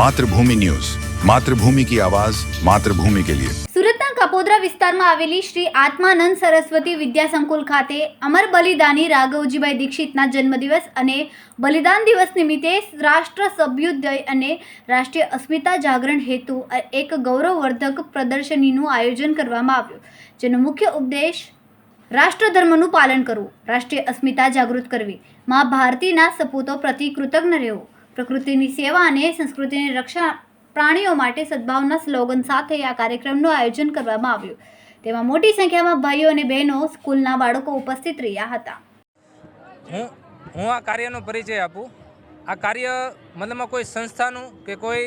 Mathrubhumi news. Mathrubhumi કી આવાજ, માતૃભૂમિ કે લિયે. સુરતના કપોદરા વિસ્તારમાં આવેલી શ્રી આત્માનંદ સરસ્વતી વિદ્યા સંકુલ ખાતે અમર બલિદાની રાઘવજીભાઈ દીક્ષિતના જન્મદિવસ અને બલિદાન દિવસ નિમિત્તે રાષ્ટ્ર સભ્યુદય અને રાષ્ટ્રીય અસ્મિતા જાગરણ હેતુ એક ગૌરવવર્ધક પ્રદર્શનીનું આયોજન કરવામાં આવ્યું, જેનો મુખ્ય ઉપદેશ રાષ્ટ્રધર્મનું પાલન કરવું, રાષ્ટ્રીય અસ્મિતા જાગૃત કરવી. મા ભારતીના સપૂતો પ્રતિ કૃતજ્ઞ રહેવું. પ્રકૃતિની સેવા અને સંસ્કૃતિની રક્ષા પ્રાણીઓ માટે સદભાવના સ્લોગન સાથે આ કાર્યક્રમનું આયોજન કરવામાં આવ્યું. તેમાં મોટી સંખ્યામાં ભાઈઓ અને બહેનો સ્કૂલના બાળકો ઉપસ્થિત રહ્યા હતા. હું હું આ કાર્યનો પરિચય આપું. આ કાર્ય મતલબમાં કોઈ સંસ્થાનું કે કોઈ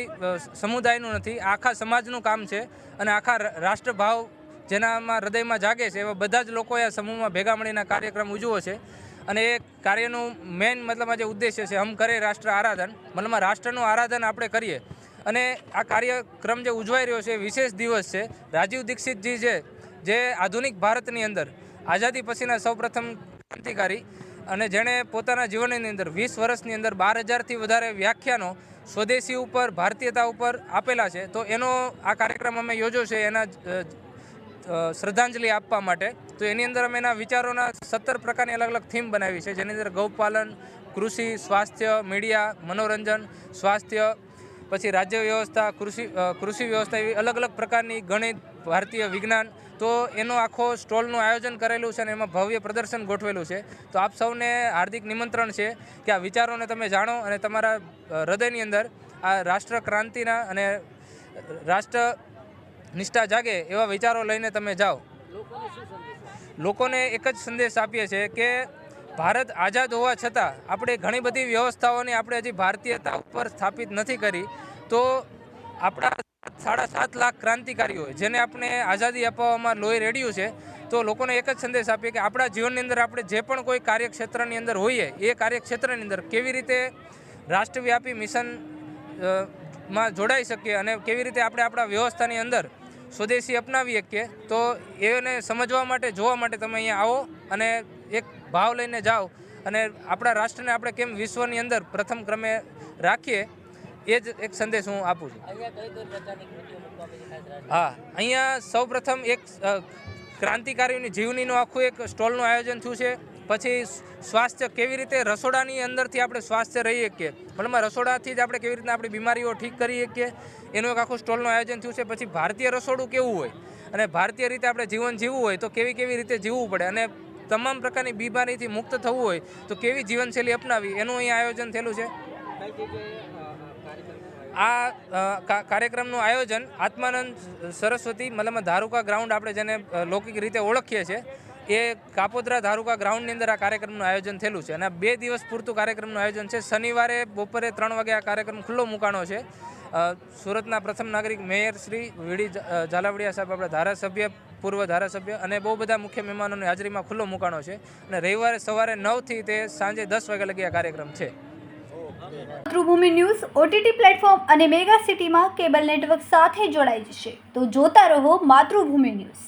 સમુદાયનું નથી. આખા સમાજનું કામ છે અને આખા રાષ્ટ્રભાવ જેનામાં હૃદયમાં જાગે છે એવા બધા જ લોકોએ આ સમૂહમાં ભેગા મળીને કાર્યક્રમ ઉજવો છે. અને એ કાર્યનું મેઇન મતલબમાં જે ઉદ્દેશ્ય છે, હમ કરે રાષ્ટ્ર આરાધન મતલબમાં રાષ્ટ્રનું આરાધન આપણે કરીએ. અને આ કાર્યક્રમ જે ઉજવાઈ રહ્યો છે વિશેષ દિવસ છે. રાજીવ દીક્ષિતજી છે જે આધુનિક ભારતની અંદર આઝાદી પછીના સૌપ્રથમ ક્રાંતિકારી અને જેણે પોતાના જીવનની અંદર વીસ વર્ષની અંદર બાર હજારથી વધારે વ્યાખ્યાનો સ્વદેશી ઉપર, ભારતીયતા ઉપર આપેલા છે. તો એનો આ કાર્યક્રમ અમે યોજો છે, એના શ્રદ્ધાંજલિ આપવા માટે. તો એની અંદર અમે એના વિચારોના સત્તર પ્રકારની અલગ અલગ થીમ બનાવી છે. જેની અંદર ગૌપાલન કૃષિ, સ્વાસ્થ્ય, મીડિયા, મનોરંજન, સ્વાસ્થ્ય, પછી રાજ્ય વ્યવસ્થા, કૃષિ કૃષિ વ્યવસ્થા એવી અલગ અલગ પ્રકારની ગણિત, ભારતીય વિજ્ઞાન. તો એનો આખો સ્ટોલનું આયોજન કરેલું છે અને એમાં ભવ્ય પ્રદર્શન ગોઠવેલું છે. તો આપ સૌને હાર્દિક નિમંત્રણ છે કે આ વિચારોને તમે જાણો અને તમારા હૃદયની અંદર આ રાષ્ટ્ર ક્રાંતિના અને રાષ્ટ્ર નિષ્ઠા જાગે એવા વિચારો લઈને તમે જાઓ. લોકોને એક જ સંદેશ આપીએ છીએ કે ભારત આઝાદ હોવા છતાં આપણે ઘણી બધી વ્યવસ્થાઓને આપણે હજી ભારતીયતા ઉપર સ્થાપિત નથી કરી, તો આપણા સાડા સાત લાખ ક્રાંતિકારીઓ જેને આપણે આઝાદી અપાવવામાં લોહી રેડ્યું છે, તો લોકોને એક જ સંદેશ આપીએ કે આપણા જીવનની અંદર આપણે જે પણ કોઈ કાર્યક્ષેત્રની અંદર હોઈએ, એ કાર્યક્ષેત્રની અંદર કેવી રીતે રાષ્ટ્રવ્યાપી મિશનમાં જોડાઈ શકીએ અને કેવી રીતે આપણે આપણા વ્યવસ્થાની અંદર સ્વદેશી અપનાવી શકીએ તો એને સમજવા માટે જોવા માટે તમે અહીંયા આવો અને એક ભાવ લઈને જાઓ. અને આપણા રાષ્ટ્રને આપણે કેમ વિશ્વની અંદર પ્રથમ ક્રમે રાખીએ એ જ એક સંદેશ હું આપું છું. હા અહીંયા સૌ પ્રથમ એક ક્રાંતિકારીઓની જીવનીનું આખું એક સ્ટોલનું આયોજન થયું છે. પછી સ્વાસ્થ્ય કેવી રીતે રસોડાની અંદરથી આપણે સ્વાસ્થ્ય રહી શકીએ મતલબ રસોડાથી જ આપણે કેવી રીતના આપણી બીમારીઓ ઠીક કરી શકીએ એનું એક આખું સ્ટોલનું આયોજન થયું છે. પછી ભારતીય રસોડું કેવું હોય? અને ભારતીય રીતે આપણે જીવન જીવવું હોય તો કેવી કેવી રીતે જીવવું પડે? અને તમામ પ્રકારની બીમારીથી મુક્ત થવું હોય તો કેવી જીવનશૈલી અપનાવી એનું અહીં આયોજન થયેલું છે. આ કાર્યક્રમનું આયોજન આત્માનંદ સરસ્વતી મતલબ ધારુકા ગ્રાઉન્ડ આપણે જેને લૌકિક રીતે ઓળખીએ છીએ. એ કાપોદ્રા ધારુકા ગ્રાઉન્ડની અંદર આ કાર્યક્રમનું આયોજન થયેલું છે અને બે દિવસ પૂરતું કાર્યક્રમનું આયોજન છે. શનિવારે બપોરે ત્રણ વાગે આ કાર્યક્રમ ખુલ્લો મૂકાણો છે. સુરતના પ્રથમ નાગરિક મેયર શ્રી વીડી ઝાલાવડિયા સાહેબ આપણા ધારાસભ્ય, પૂર્વ ધારાસભ્ય અને બહુ બધા મુખ્ય મહેમાનોની હાજરીમાં ખુલ્લો મુકાણો છે અને રવિવારે સવારે નવથી તે સાંજે દસ વાગ્યા લગી આ કાર્યક્રમ છે. માતૃભૂમિ ન્યૂઝ, ઓટીટી પ્લેટફોર્મ અને મેગા સિટીમાં કેબલ નેટવર્ક સાથે જોડાઈ જશે. તો જોતા રહો માતૃભૂમિ ન્યૂઝ.